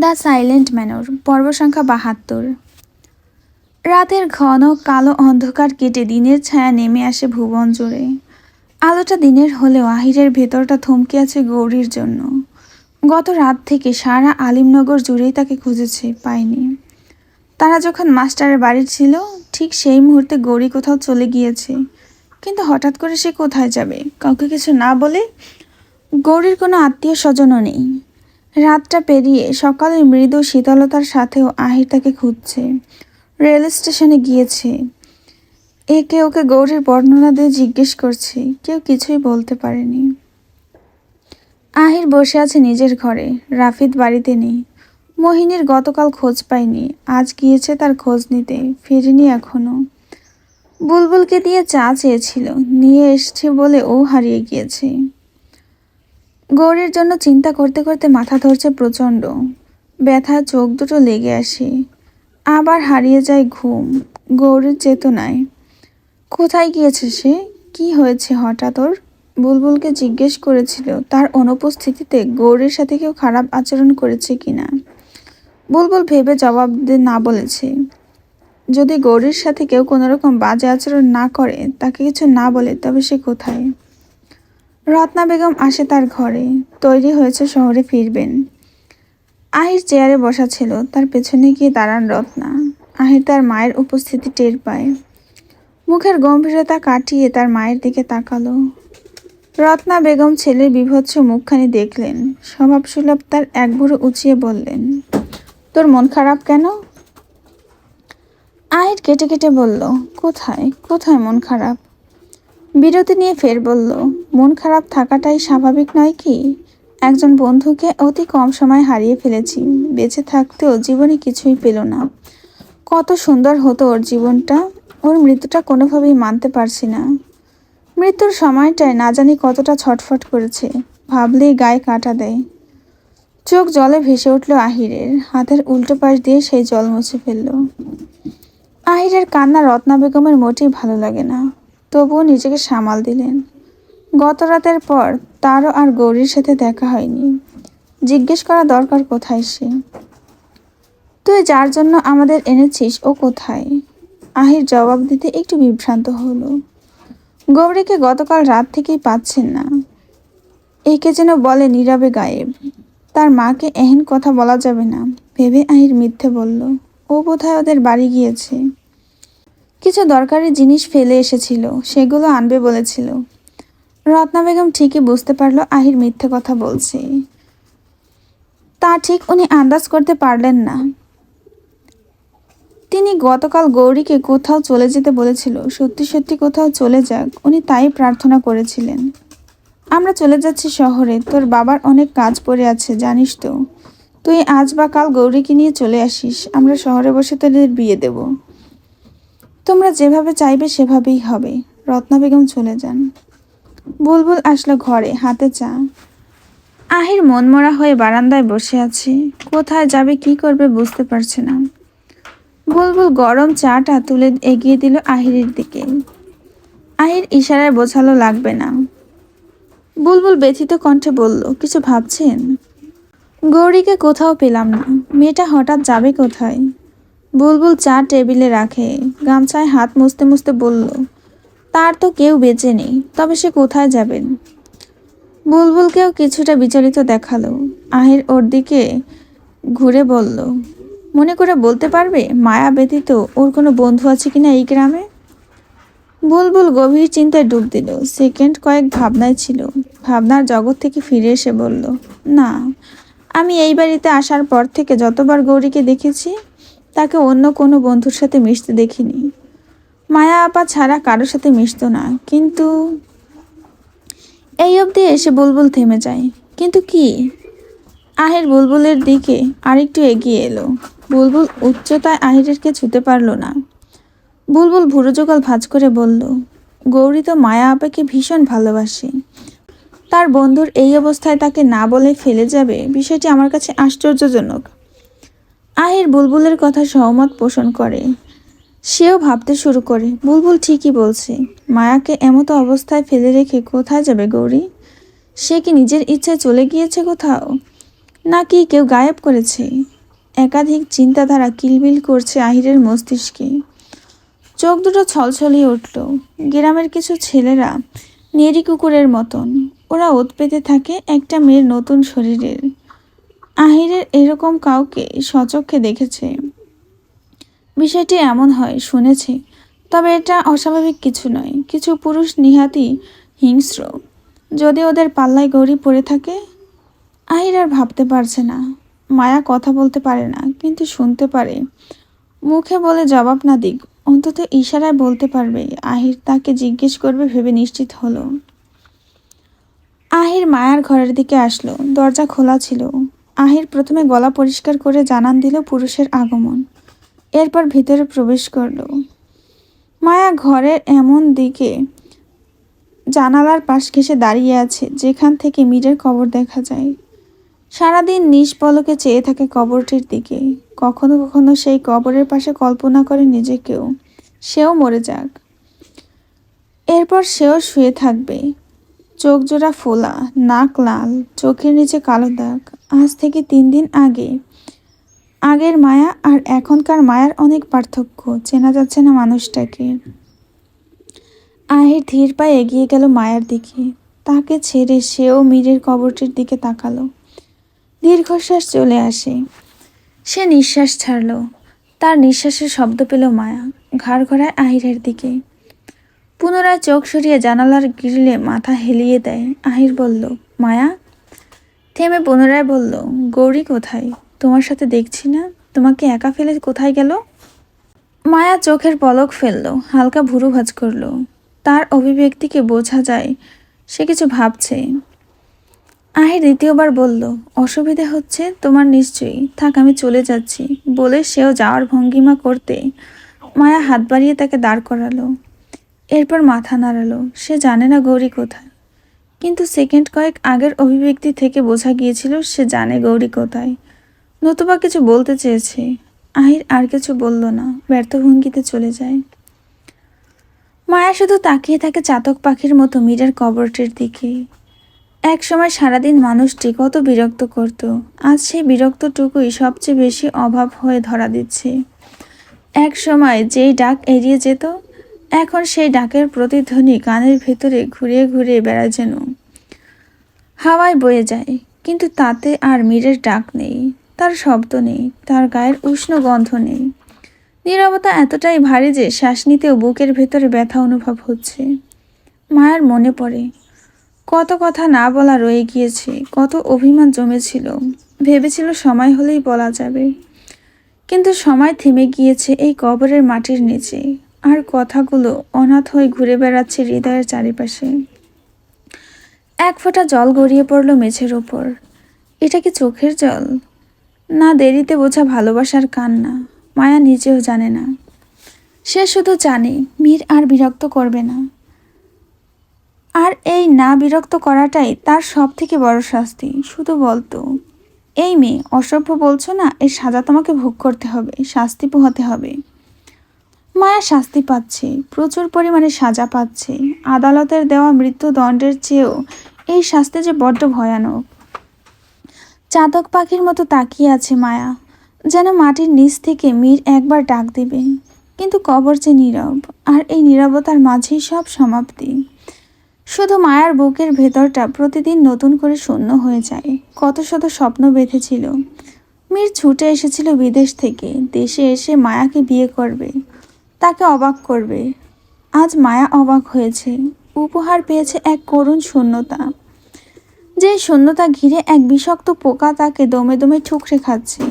The silent manor, পর্ব সংখ্যা বাহাত্তর। রাতের ঘন কালো অন্ধকার কেটে দিনের ছায়া নেমে আসে ভুবন জুড়ে আলোটা দিনের হলেও আহিরের ভেতরটা থমকে আছে গৌরীর জন্য। গত রাত থেকে সারা আলিমনগর জুড়েই তাকে খুঁজেছে, পায়নি। তারা যখন মাস্টারের বাড়ি ছিল, ঠিক সেই মুহূর্তে গৌরী কোথাও চলে গিয়েছে। কিন্তু হঠাৎ করে সে কোথায় যাবে? কাউকে কিছু না বলে গৌরীর কোনো আত্মীয় স্বজনও নেই। রাতটা পেরিয়ে সকালের মৃদু শীতলতার সাথেও আহির তাকে খুঁজছে। রেল স্টেশনে গিয়েছে। একে ওকে গৌরীর বর্ণনা দিয়ে জিজ্ঞেস করছে, কেউ কিছুই বলতে পারেনি। আহির বসে আছে নিজের ঘরে রাফিদ বাড়িতে নেই। মোহিনীর গতকাল খোঁজ পায়নি, আজ গিয়েছে তার খোঁজ নিতে, ফেরেনি এখনও বুলবুলকে দিয়ে চা চেয়েছিল, নিয়ে এসছে বলে ও হারিয়ে গিয়েছে। গৌরীর জন্য চিন্তা করতে করতে মাথা ধরছে প্রচণ্ড। ব্যথা, চোখ দুটো লেগে আসে। আবার হারিয়ে যায় ঘুম, গৌরীর চেতনায়। কোথায় গিয়েছে সে? কি হয়েছে হঠাৎ ওর? বুলবুলকে জিজ্ঞেস করেছিল, তার অনুপস্থিতিতে গৌরীর সাথে কেউ খারাপ আচরণ করেছে কিনা? বুলবুল ভেবে জবাব না বলেছে। যদি গৌরীর সাথে কেউ কোনো রকম বাজে আচরণ না করে, তাকে কিছু না বলে তবে সে কোথায়? রত্না বেগম আসে তার ঘরে। তৈরি হয়েছে শহরে ফিরবেন। আহির চেয়ারে বসা ছিল। তার পেছনে গিয়ে দাঁড়ান রত্না। আহির তার মায়ের উপস্থিতি টের পায়। মুখের গম্ভীরতা কাটিয়ে তার মায়ের দিকে তাকালো। রত্না বেগম ছেলের বিভৎস মুখখানি দেখলেন। স্বভাবসুলভ তার এক বুড়ো উঁচিয়ে বললেন, তোর মন খারাপ কেন? আহির কেটে কেটে বলল, কোথায়? কোথায় মন খারাপ? বিরতি নিয়ে ফের বলল মন খারাপ থাকাটাই স্বাভাবিক নয় কি? একজন বন্ধুকে অতি কম সময় হারিয়ে ফেলেছি। বেঁচে থাকতেও জীবনে কিছুই পেল না। কত সুন্দর হতো ওর জীবনটা। ওর মৃত্যুটা কোনোভাবেই মানতে পারছি না। মৃত্যুর সময়টায় না জানি কতটা ছটফট করেছে। ভাবলেই গায়ে কাটা দেয়। চোখ জলে ভেসে উঠল আহিরের। হাতের উল্টো পাশ দিয়ে সেই জল মুছে ফেলল। আহিরের কান্না রত্না বেগমের মোটেই ভালো লাগে না। তবুও নিজেকে সামাল দিলেন। গত রাতের পর তারও আর গৌরীর সাথে দেখা হয়নি। জিজ্ঞেস করা দরকার কোথায় সে? তুই যার জন্য আমাদের এনেছিস, ও কোথায়? আহির জবাব দিতে একটু বিভ্রান্ত হলো। গৌরীকে গতকাল রাত থেকেই পাচ্ছেন না। একে যেন বলে নীরবে গায়েব। তার মাকে এহেন কথা বলা যাবে না, ভেবে আহির মিথ্যে বলল। ও বোধহয় ওদের বাড়ি গিয়েছে। কিছু দরকারি জিনিস ফেলে এসেছিল, সেগুলো আনবে বলেছিল। রত্না বেগম ঠিকই বুঝতে পারল আহির মিথ্যে কথা বলছে। তা ঠিক উনি আন্দাজ করতে পারলেন না। তিনি গতকাল গৌরীকে কোথাও চলে যেতে বলেছিল। সত্যি সত্যি কোথাও চলে যাক, উনি তাই প্রার্থনা করেছিলেন। আমরা চলে যাচ্ছি শহরে, তোর বাবার অনেক কাজ পড়ে আছে, জানিস তো। তুই আজ বা কাল গৌরীকে নিয়ে চলে আসিস, আমরা শহরে বসে তোদের বিয়ে দেব। তোমরা যেভাবে চাইবে সেভাবেই হবে। রত্না বেগম চলে যান। বুলবুল আসলো ঘরে, হাতে চা। আহির মনমরা হয়ে বারান্দায় বসে আছে। কোথায় যাবে, কি করবে বুঝতে পারছে না। বুলবুল গরম চাটা তুলে এগিয়ে দিল আহিরের দিকে। আহির ইশারায় বোঝালো, লাগবে না। বুলবুল ব্যথিত কণ্ঠে বলল, কিছু ভাবছেন? গৌরীকে কোথাও পেলাম না। মেয়েটা হঠাৎ যাবে কোথায়? বুলবুল চা টেবিলে রাখে, গামছায় হাত মুছতে মুছতে বলল তার তো কেউ বেঁচে নেই, তবে সে কোথায় যাবেন? বুলবুলকেও কিছুটা বিচলিত দেখাল। আহির ওর দিকে ঘুরে বলল, মনে করে বলতে পারবে, মায়া ব্যতীত ওর কোনো বন্ধু আছে কিনা এই গ্রামে? বুলবুল গভীর চিন্তায় ডুব দিল। সেকেন্ড কয়েক ভাবনায় ছিল। ভাবনার জগৎ থেকে ফিরে এসে বলল, না, আমি এই বাড়িতে আসার পর থেকে যতবার গৌরীকে দেখেছি, তাকে অন্য কোনো বন্ধুর সাথে মিশতে দেখিনি। মায়া আপা ছাড়া কারোর সাথে মিশতো না। কিন্তু এই অবধি এসে বুলবুল থেমে যায়। কিন্তু কি? আহের বুলবুলের দিকে আরেকটু এগিয়ে এলো। বুলবুল উচ্চতায় আহিরেরকে ছুতে পারল না। বুলবুল ভুরো জোগাল ভাজ করে বলল, গৌরী তো মায়া আপাকে ভীষণ ভালোবাসে। তার বন্ধুর এই অবস্থায় তাকে না বলে ফেলে যাবে বিষয়টি আমার কাছে আশ্চর্যজনক। আহির বুলবুলের কথা সহমত পোষণ করে। সেও ভাবতে শুরু করে। বুলবুল ঠিকই বলছে, মায়াকে এমতো অবস্থায় ফেলে রেখে কোথায় যাবে গৌরী? সে কি নিজের ইচ্ছায় চলে গিয়েছে কোথাও? নাকি কেউ গায়েব করেছে? একাধিক চিন্তাধারা কিলবিল করছে আহিরের মস্তিষ্কে। চোখ দুটো ছলছলিয়ে উঠল। গ্রামের কিছু ছেলেরা নেড়ি কুকুরের মতন। ওরা ওত পেতে থাকে একটা মেয়ের নতুন শরীরের। আহিরের এরকম কাউকে সচক্ষে দেখেছে। বিষয়টি এমন হয়, শুনেছি। তবে এটা অস্বাভাবিক কিছু নয়। কিছু পুরুষ নিহাতি হিংস্র। যদি ওদের পাল্লায় গড়ি পড়ে থাকে আহির আর ভাবতে পারছে না। মায়া কথা বলতে পারে না, কিন্তু শুনতে পারে। মুখে বলে জবাব না দিক। অন্তত ইশারায় বলতে পারবে। আহির তাকে জিজ্ঞেস করবে, ভেবে নিশ্চিত হলো। আহির মায়ার ঘরের দিকে আসলো। দরজা খোলা ছিল। আহির প্রথমে গলা পরিষ্কার করে জানান দিল পুরুষের আগমন। এরপর ভিতরে প্রবেশ করল। মায়া ঘরের এমন দিকে জানালার পাশ ঘেসে দাঁড়িয়ে আছে, যেখান থেকে মীরের কবর দেখা যায়। সারাদিন নিষ্পলকে চেয়ে থাকে কবরটির দিকে। কখনো কখনো সেই কবরের পাশে কল্পনা করে নিজেকেও। সেও মরে যাক। এরপর সেও শুয়ে থাকবে। চোখ জোড়া ফোলা, নাক লাল, চোখের নিচে কালো দাগ। আজ থেকে তিন দিন আগে আগের মায়া আর এখনকার মায়ার অনেক পার্থক্য। চেনা যাচ্ছে না মানুষটাকে। আহির ধীর পায়ে এগিয়ে গেল মায়ার দিকে। তাকে ছেড়ে সেও মীরের কবরটির দিকে তাকালো। দীর্ঘশ্বাস চলে আসে। সে নিঃশ্বাস ছাড়ল। তার নিঃশ্বাসের শব্দ পেল মায়া। ঘাড় ঘোরায় আহিরের দিকে। পুনরায় চোখ সরিয়ে জানালার গ্রিলে মাথা হেলিয়ে দেয়। আহির বলল, মায়া? থেমে পুনরায় বলল, গৌরী কোথায়? তোমার সাথে দেখছি না। তোমাকে একা ফেলে কোথায় গেল? মায়া চোখের পলক ফেলল, হালকা ভুরু ভাজ করল। তার অভিব্যক্তিকে বোঝা যায়, সে কিছু ভাবছে। আহির দ্বিতীয়বার বলল, অসুবিধে হচ্ছে তোমার নিশ্চয়ই। থাক, আমি চলে যাচ্ছি। বলে সেও যাওয়ার ভঙ্গিমা করতে মায়া হাত বাড়িয়ে তাকে দাঁড় করালো। এরপর মাথা নাড়ালো, সে জানে না গৌরী কোথায়। কিন্তু সেকেন্ড কয়েক আগের অভিব্যক্তি থেকে বোঝা গিয়েছিল, সে জানে গৌরী কোথায়। নতুবা কিছু বলতে চেয়েছে। আহির আর কিছু বলল না, ব্যর্থ ভঙ্গিতে চলে যায়। মায়া শুধু তাকিয়ে থাকে চাতক পাখির মতো মীরের কবরটির দিকে। এক সময় সারাদিন মানুষটি কত বিরক্ত করত, আজ সেই বিরক্তটুকুই সবচেয়ে বেশি অভাব হয়ে ধরা দিচ্ছে। এক সময় যেই ডাক এড়িয়ে যেত, এখন সেই ডাকের প্রতিধ্বনি কানের ভেতরে ঘুরিয়ে ঘুরিয়ে বেড়ায় যেন। হাওয়ায় বয়ে যায়, কিন্তু তাতে আর মীরের ডাক নেই। তার শব্দ নেই, তার গায়ের উষ্ণ গন্ধ নেই। নীরবতা এতটাই ভারী যে শ্বাস নিতেও বুকের ভেতরে ব্যথা অনুভব হচ্ছে। মায়ের মনে পড়ে, কত কথা না বলা রয়ে গিয়েছে, কত অভিমান জমেছিল। ভেবেছিল সময় হলেই বলা যাবে। কিন্তু সময় থেমে গিয়েছে এই কবরের মাটির নিচে, আর কথাগুলো অনাথ হয়ে ঘুরে বেড়াচ্ছে হৃদয়ের চারিপাশে। এক ফোঁটা জল গড়িয়ে পড়ল মেঝের ওপর। এটা কি চোখের জল? না দেরিতে বোঝা ভালোবাসার কান্না, মায়া নিজেও জানে না। সে শুধু জানে, মীর আর বিরক্ত করবে না। আর এই না বিরক্ত করাটাই তার সব থেকে বড় শাস্তি, শুধু বলতো, এই মেয়ে, অসভ্য বলছো না, এর সাজা তোমাকে ভোগ করতে হবে, শাস্তি পোহাতে হবে। মায়া শাস্তি পাচ্ছে, প্রচুর পরিমাণে সাজা পাচ্ছে, আদালতের দেওয়া মৃত্যুদণ্ডের চেয়েও এই শাস্তি যে বড্ড ভয়ানক। চাতক পাখির মতো তাকিয়ে আছে মায়া, যেন মাটির নিচ থেকে মীর একবার ডাক দিবে। কিন্তু কবর যে নীরব, আর এই নীরবতার মাঝেই সব সমাপ্তি। শুধু মায়ার বুকের ভেতরটা প্রতিদিন নতুন করে শূন্য হয়ে যায়, কত শত স্বপ্ন বেঁধেছিল। মীর ছুটে এসেছিল বিদেশ থেকে, দেশে এসে মায়াকে বিয়ে করবে, তাকে অবাক করবে। আজ মায়া অবাক হয়েছে, উপহার পেয়েছে এক করুণ শূন্যতা। যে শূন্যতা ঘিরে এক বিষাক্ত পোকা তাকে দমে দমে ঠুকরে খাচ্ছে।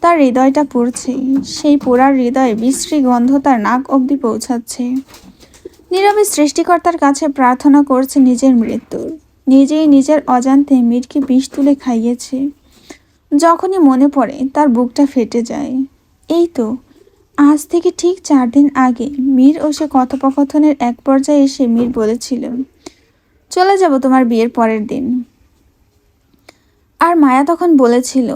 তার হৃদয়টা পড়ছে। সেই পোড়ার হৃদয়ে বিশ্রী গন্ধ তার নাক অবধি পৌঁছাচ্ছে। নীরবে সৃষ্টিকর্তার কাছে প্রার্থনা করছে নিজের মৃত্যুর। নিজেই নিজের অজান্তে মীরকে বিষ তুলে খাইয়েছে। যখনই মনে পড়ে, তার বুকটা ফেটে যায়। এই তো, আজ থেকে ঠিক চার দিন আগে মীর ও সে কথোপকথনের এক পর্যায়ে এসে মীর বলেছিল, চলে যাব তোমার বিয়ের পরের দিন। আর মায়া তখন বলেছিল,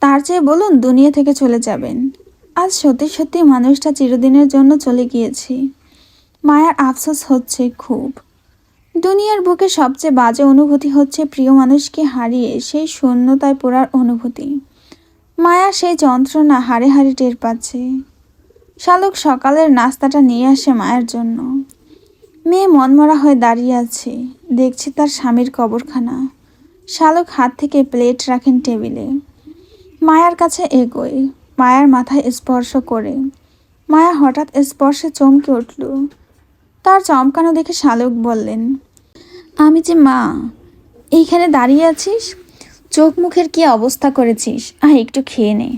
তার চেয়ে বলুন দুনিয়া থেকে চলে যাবেন। আজ সত্যি সত্যি মানুষটা চিরদিনের জন্য চলে গিয়েছে। মায়ার আফসোস হচ্ছে খুব। দুনিয়ার বুকে সবচেয়ে বাজে অনুভূতি হচ্ছে প্রিয় মানুষকে হারিয়ে সেই শূন্যতায় পড়ার অনুভূতি। মায়া সেই যন্ত্রণা হাড়ে হাড়ে টের পাচ্ছে। শালুক সকালের নাস্তাটা নিয়ে আসে মায়ের জন্য। মেয়ে মনমরা হয়ে দাঁড়িয়ে আছে। দেখছে তার স্বামীর কবরখানা। শালুক হাত থেকে প্লেট রাখেন টেবিলে। মায়ার কাছে এগোয়। মায়ার মাথায় স্পর্শ করে। মায়া হঠাৎ স্পর্শে চমকে উঠল। তার চমকানো দেখে শালুক বললেন, আমি যে মা, এইখানে দাঁড়িয়ে আছিস? চোখ মুখের কি অবস্থা করেছিস? আহ একটু খেয়ে নে।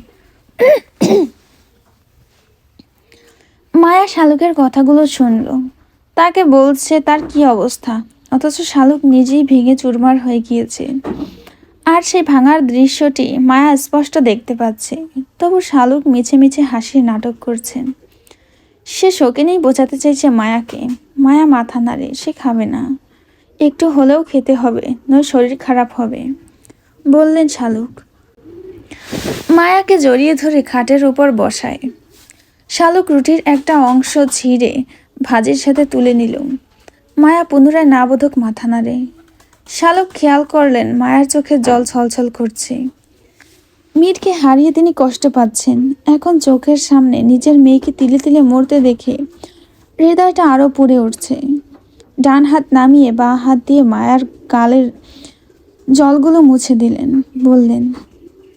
মায়া শালুকের কথাগুলো শুনল। তাকে বলছে, তার কি অবস্থা? অথচ শালুক নিজেই ভেঙে চুরমার হয়ে গিয়েছে। আর সেই ভাঙার দৃশ্যটি মায়া স্পষ্ট দেখতে পাচ্ছে। তবু শালুক মিছে মিছে হাসির নাটক করছেন। সে শোকেনেই বোঝাতে চাইছে মায়াকে। মায়া মাথা নাড়ে, সে খাবে না। একটু হলেও খেতে হবে, নয় শরীর খারাপ হবে। বললেন শালুক। মায়াকে জড়িয়ে ধরে খাটের উপর বসায়। শালুক রুটির একটা অংশ ছিঁড়ে ভাজির সাথে তুলে নিল। মায়া পুনরায় নাবোধক মাথা নাড়ে। শালক খেয়াল করলেন, মায়ার চোখে জল ছলছল করছে। মীরকে হারিয়ে তিনি কষ্ট পাচ্ছেন। এখন চোখের সামনে নিজের মেয়েকে তিলে তিলে মরতে দেখে হৃদয়টা আরও পুড়ে উঠছে। ডান হাত নামিয়ে বা হাত দিয়ে মায়ার গালের জলগুলো মুছে দিলেন। বললেন,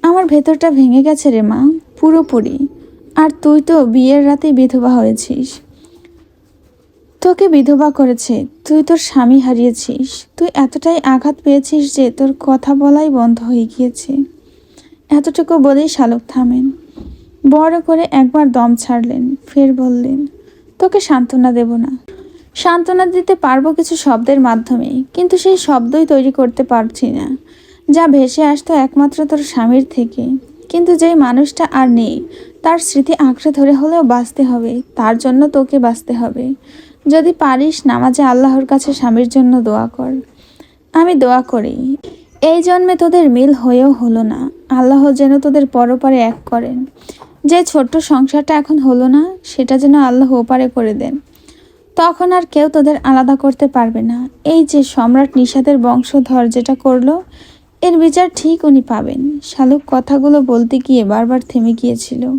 আমার ভেতরটা ভেঙে গেছে রে মা, পুরোপুরি। আর তুই তো বিয়ের রাতেই বিধবা হয়েছিস। তোকে বিধবা করেছে। তুই তোর স্বামী হারিয়েছিস। তুই এতটাই আঘাত পেয়েছিস যে তোর কথা বলাই বন্ধ হয়ে গিয়েছে। এতটুকু বলেই শালুক থামেন। বড় করে একবার দম ছাড়লেন। ফের বললেন, তোকে সান্ত্বনা দেব না। সান্ত্বনা দিতে পারব কিছু শব্দের মাধ্যমে, কিন্তু সেই শব্দই তৈরি করতে পারছি না। যা ভেসে আসতো একমাত্র তোর স্বামীর থেকে। কিন্তু যেই মানুষটা আর নেই, তার স্মৃতি আঁকড়ে ধরে হলেও বাঁচতে হবে। তার জন্য তোকে বাঁচতে হবে। যদি পারিস নামাজে আল্লাহর কাছে স্বামীর জন্য দোয়া কর। আমি দোয়া করি। এই জন্মে তোদের মিল হয়েও হলো না। আল্লাহ যেন তোদের পরপারে এক করেন। যে ছোট্ট সংসারটা এখন হলো না, সেটা যেন আল্লাহ ওপারে করে দেন। তখন আর কেউ তোদের আলাদা করতে পারবে না। এই যে সম্রাট নিষাদের বংশধর যেটা করল, এর বিচার ঠিক উনি পাবেন। শালুক কথাগুলো বলতে গিয়ে বারবার থেমে গিয়েছিল।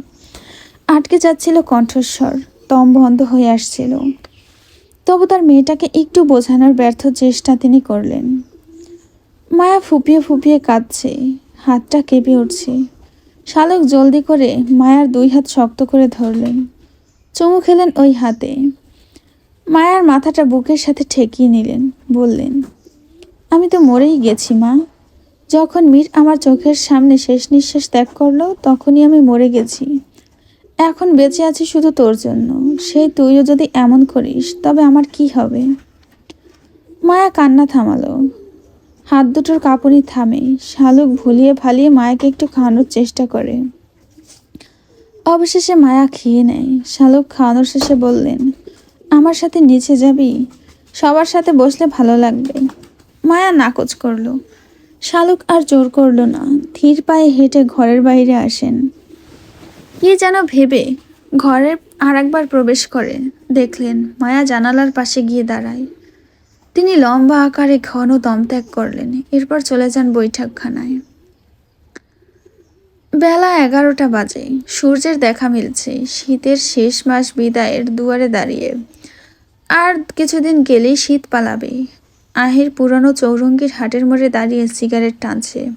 আটকে যাচ্ছিল কণ্ঠস্বর তম বন্ধ হয়ে আসছিল। তবু তার মেয়েটাকে একটু বোঝানোর ব্যর্থ চেষ্টা তিনি করলেন। মায়া ফুপিয়ে ফুপিয়ে কাঁদছে, হাতটা কেঁপে উঠছে। শালক জলদি করে মায়ার দুই হাত শক্ত করে ধরলেন। চুমু খেলেন ওই হাতে। মায়ার মাথাটা বুকের সাথে ঠেকিয়ে নিলেন, বললেন, আমি তো মরেই গেছি, মা। যখন মীর আমার চোখের সামনে শেষ নিঃশ্বাস ত্যাগ করল, তখনই আমি মরে গেছি। এখন বেঁচে আছি শুধু তোর জন্য। সেই তুইও যদি এমন করিস, তবে আমার কি হবে? মায়া কান্না থামালো। হাত দুটোর কাপড়ই থামে। শালুক ভুলিয়ে ফালিয়ে মায়াকে একটু খাওয়ানোর চেষ্টা করে। অবশেষে মায়া খেয়ে নেয়। শালুক খাওয়ানোর শেষে বললেন, আমার সাথে নিচে যাবি? সবার সাথে বসলে ভালো লাগবে। মায়া নাকচ করল। শালুক আর জোর করল না। ধীর পায়ে হেঁটে ঘরের বাইরে আসেন। কি যেন ভেবে ঘরে আর একবার প্রবেশ করে। দেখলেন মায়া জানালার পাশে গিয়ে দাঁড়ায়। তিনি লম্বা আকারে ঘন দম ত্যাগ করলেন। এরপর চলে যান বৈঠকখানায়। বেলা এগারোটা বাজে। সূর্যের দেখা মিলছে। শীতের শেষ মাস বিদায়ের দুয়ারে দাঁড়িয়ে। আর কিছুদিন গেলেই শীত পালাবে। আহির পুরনো চৌরঙ্গির হাটের মোড়ে দাঁড়িয়ে সিগারেট টানছে।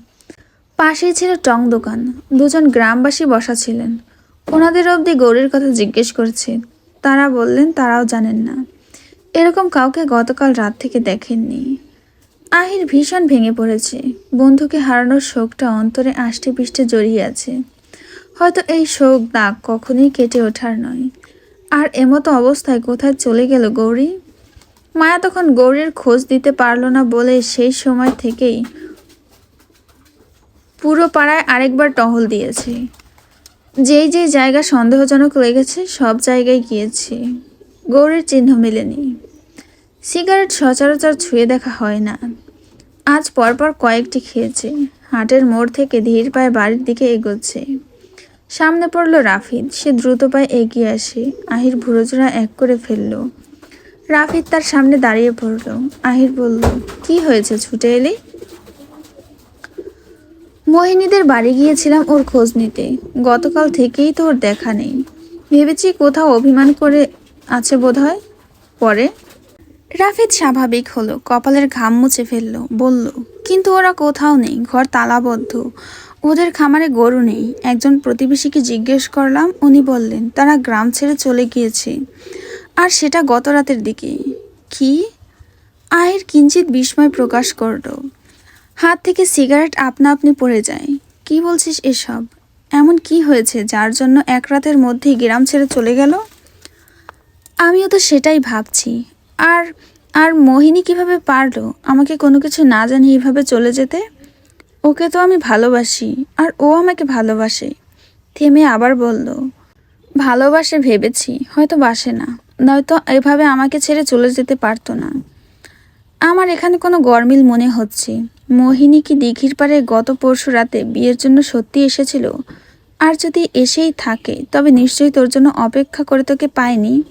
পাশেই ছিল টং দোকান। দুজন গ্রামবাসী বসা ছিলেন। ওনাদের অবধি গৌরীর কথা জিজ্ঞেস করছে। তারা বললেন, তারাও জানেন না। এরকম কাউকে গতকাল রাত থেকে দেখেননি। আহির ভীষণ ভেঙে পড়েছে। বন্ধুকে হারানোর শোকটা অন্তরে আষ্টে পিষ্টে জড়িয়ে আছে। হয়তো এই শোক দাগ কখনোই কেটে ওঠার নয়। আর এমতো অবস্থায় কোথায় চলে গেল গৌরী? মায়া তখন গৌরীর খোঁজ দিতে পারল না বলে সেই সময় থেকেই পুরো পাড়ায় আরেকবার টহল দিয়েছে। যেই যেই জায়গা সন্দেহজনক লেগেছে, সব জায়গায় গিয়েছি। গৌরীর চিহ্ন মেলেনি। সিগারেট সচরাচর ছুঁয়ে দেখা হয় না। আজ পরপর কয়েকটি খেয়েছে। হাটের মোড় থেকে ধীর পায়ে বাড়ির দিকে এগোচ্ছে। সামনে পড়ল রাফিদ। সে দ্রুত পায়ে এগিয়ে আসে। আহির ভুরোজোড়া এক করে ফেলল। রাফিদ তার সামনে দাঁড়িয়ে পড়ল। আহির বলল, কি হয়েছে? ছুটে এলি? মোহিনীদের বাড়ি গিয়েছিলাম ওর খোঁজ নিতে। গতকাল থেকেই তো ওর দেখা নেই। ভেবেছি কোথাও অভিমান করে আছে বোধহয়। পরে রাফিদ স্বাভাবিক হলো, কপালের ঘাম মুছে ফেলল, বলল, কিন্তু ওরা কোথাও নেই, ঘর তালাবদ্ধ। ওদের খামারে গরু নেই। একজন প্রতিবেশীকে জিজ্ঞেস করলাম, উনি বললেন, তারা গ্রাম ছেড়ে চলে গিয়েছে। আর সেটা গত রাতের দিকে। কি? আয়ের কিঞ্চিত বিস্ময় প্রকাশ করল। হাত থেকে সিগারেট আপনা আপনি পড়ে যায়। কি বলছিস এসব? এমন কি হয়েছে যার জন্য এক রাতের মধ্যেই গ্রাম ছেড়ে চলে গেল? আমিও তো সেটাই ভাবছি। আর আর মোহিনী কীভাবে পারল আমাকে কোনো কিছু না জানিয়ে এভাবে চলে যেতে? ওকে তো আমি ভালোবাসি, আর ও আমাকে ভালোবাসে। থেমে আবার বলল, ভালোবাসে ভেবেছি, হয়তো বাসে না। নয়তো এভাবে আমাকে ছেড়ে চলে যেতে পারতো না। আমার এখানে কোনো গরমিল মনে হচ্ছে। মোহিনী কি দিঘির পাড়ে গত পরশু রাতে বিয়ের জন্য সত্যি এসেছিল? আর যদি এসেই থাকে, তবে নিশ্চয়ই তোর জন্য অপেক্ষা করে তোকে পায়নি।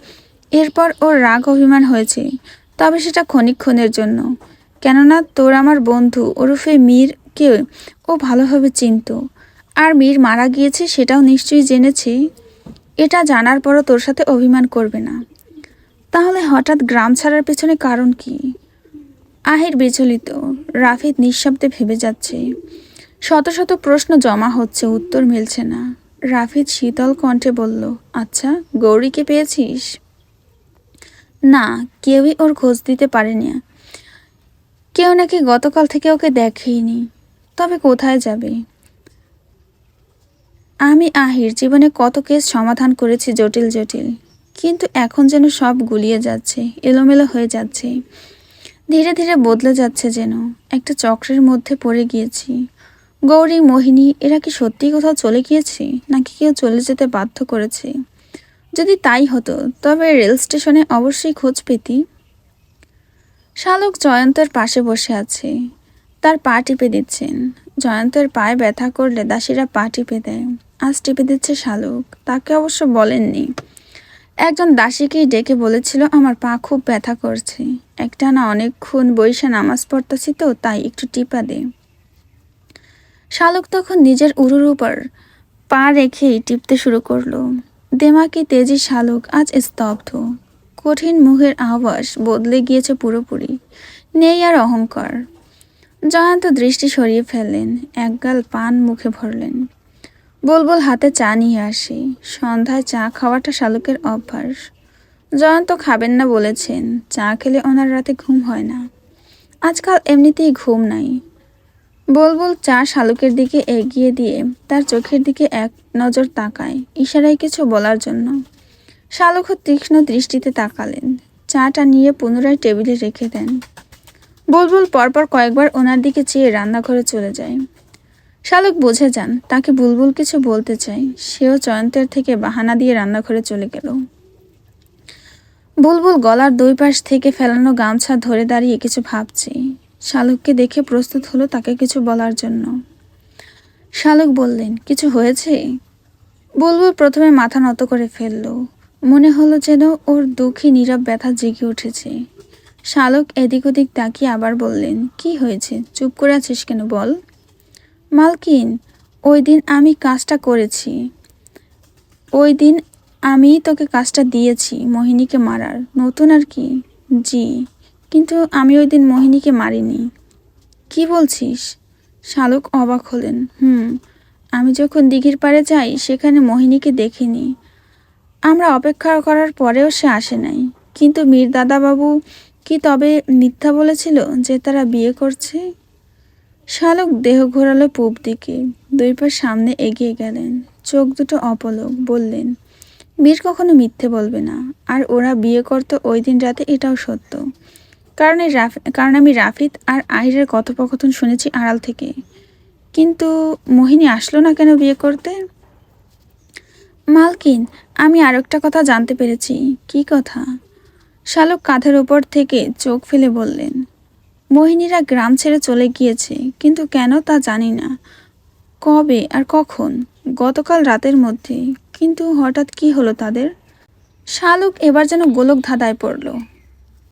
এরপর ওর রাগ অভিমান হয়েছে, তবে সেটা ক্ষণিক্ষণের জন্য। কেননা তোর আমার বন্ধু ওরফে মীরকে ও ভালোভাবে চিনত। আর মীর মারা গিয়েছে সেটাও নিশ্চয়ই জেনেছে। এটা জানার পরও তোর সাথে অভিমান করবে না। তাহলে হঠাৎ গ্রাম ছাড়ার পেছনে কারণ কি? আহির বিচলিত। রাফিদ নিঃশব্দে ভেবে যাচ্ছে। শত শত প্রশ্ন জমা হচ্ছে, উত্তর মিলছে না। রাফিদ শীতল কণ্ঠে বলল আচ্ছা গৌরীকে পেয়েছিস? না, কেউই ওর খোঁজ দিতে পারেনি। কেউ নাকি গতকাল থেকে ওকে দেখেইনি। তবে কোথায় যাবে? আমি আহির জীবনে কত কেস সমাধান করেছি জটিল জটিল। কিন্তু এখন যেন সব গুলিয়ে যাচ্ছে, এলোমেলো হয়ে যাচ্ছে। ধীরে ধীরে বদলে যাচ্ছে যেন। একটা চক্রের মধ্যে পড়ে গিয়েছি। গৌরী, মোহিনী, এরা কি সত্যি কোথাও চলে গিয়েছে? নাকি কেউ চলে যেতে বাধ্য করেছে? যদি তাই হতো, তবে রেল স্টেশনে অবশ্যই খোঁজ পেতি। শালক জয়ন্তের পাশে বসে আছে। তার পা টিপে দিচ্ছেন। জয়ন্তের পায়ে ব্যথা করলে দাসীরা পা টিপে দেয়। আজ টিপে দিচ্ছে শালক। তাকে অবশ্য বলেননি। একজন দাসীকেই ডেকে বলেছিল, আমার পা খুব ব্যথা করছে। একটা না অনেকক্ষণ বৈশা নামাজ পড়তেছি তো, তাই একটু টিপা দে। শালক তখন নিজের উরুর উপর পা রেখেই টিপতে শুরু করল। দেমাকি তেজি শালক আজ স্তব্ধ। কঠিন মুখের আওয়াজ বদলে গিয়েছে পুরোপুরি। নেই আর অহংকার। জয়ন্ত দৃষ্টি সরিয়ে ফেললেন, একগাল পান মুখে ভরলেন। বুলবুল হাতে চা নিয়ে আসে। সন্ধ্যায় চা খাওয়াটা শালুকের অভ্যাস। জয়ন্ত খাবেন না বলেছেন, চা খেলে ওনার রাতে ঘুম হয় না। আজকাল এমনিতেই ঘুম নাই। বুলবুল চা শালুকের দিকে এগিয়ে দিয়ে তার চোখের দিকে এক নজর তাকায় ইশারায় কিছু বলার জন্য। শালুকও তীক্ষ্ণ দৃষ্টিতে তাকালেন। চাটা নিয়ে পুনরায় টেবিলে রেখে দেন। বুলবুল পরপর কয়েকবার ওনার দিকে চেয়ে রান্নাঘরে চলে যায়। শালুক বুঝে যান, তাকে বুলবুল কিছু বলতে চাই। সেও জয়ন্তের থেকে বাহানা দিয়ে রান্নাঘরে চলে গেল। বুলবুল গলার দুই পাশ থেকে ফেলানো গামছা ধরে দাঁড়িয়ে কিছু ভাবছে। শালুককে দেখে প্রস্তুত হলো তাকে কিছু বলার জন্য। শালুক বললেন, কিছু হয়েছে? বুলবুল প্রথমে মাথা নত করে ফেলল। মনে হলো যেন ওর দুঃখী, নীরব ব্যথা জেগে উঠেছে। শালক এদিক ওদিক তাকিয়ে আবার বললেন, কি হয়েছে? চুপ করে আছিস কেন বল? মালকিন, ওই দিন আমি কাজটা করেছি। ওই দিন আমি তোকে কাজটা দিয়েছি, মোহিনীকে মারার। নতুন আর কি? জি, কিন্তু আমি ওই দিন মোহিনীকে মারিনি। কি বলছিস? শালুক অবাক হলেন। হুম, আমি যখন দিঘির পাড়ে যাই, সেখানে মোহিনীকে দেখিনি। আমরা অপেক্ষা করার পরেও সে আসে নাই। কিন্তু মীর দাদাবাবু কি তবে মিথ্যা বলেছিল যে তারা বিয়ে করছে? শালক দেহ ঘোরালো পূব দিকে। দুই পা সামনে এগিয়ে গেলেন। চোখ দুটো অপলক। বললেন বীর কখনো মিথ্যে বলবে না। আর ওরা বিয়ে করতো ওই দিন রাতে এটাও সত্য। কারণ এই রাফ, কারণ আমি রাফিদ আর আহিরের কথোপকথন শুনেছি আড়াল থেকে। কিন্তু মোহিনী আসলো না কেন বিয়ে করতে? মালকিন, আমি আর একটা কথা জানতে পেরেছি। কি কথা? শালক কাঁধের ওপর থেকে চোখ ফেলে বললেন মোহিনীরা গ্রাম ছেড়ে চলে গিয়েছে, কিন্তু কেন তা জানি না। কবে আর কখন? গতকাল রাতের মধ্যে। কিন্তু হঠাৎ কি হলো তাদের? শালুক এবার যেন গোলক ধাঁধায় পড়ল।